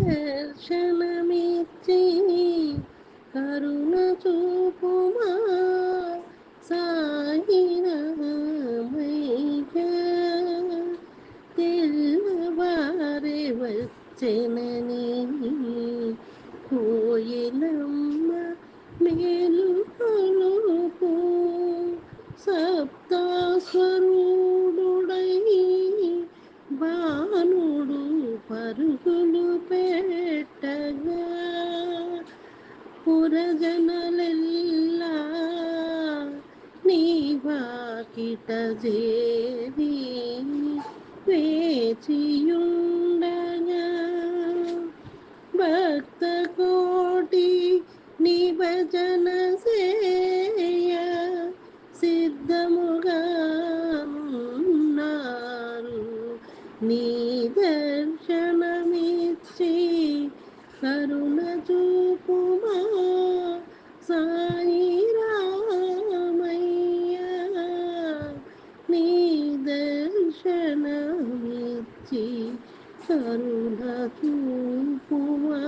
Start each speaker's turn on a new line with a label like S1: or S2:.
S1: దర్శనమిచ్చి కరుణ చూపుమా సాయి రామయ్య తెల్లవారే వచ్చెనని కోయిలమ్మ మేలు బాణుడు పరుగులు పెట్టగా పురజనలెల్లా నీ వాకిట చేరి వేచియుండగా భక్త కోటి నిభజన నీ దర్శనమిచ్చి కరుణ చూపుమా సాయి రామయ్య. నీ దర్శనమిచ్చి కరుణ చూపుమా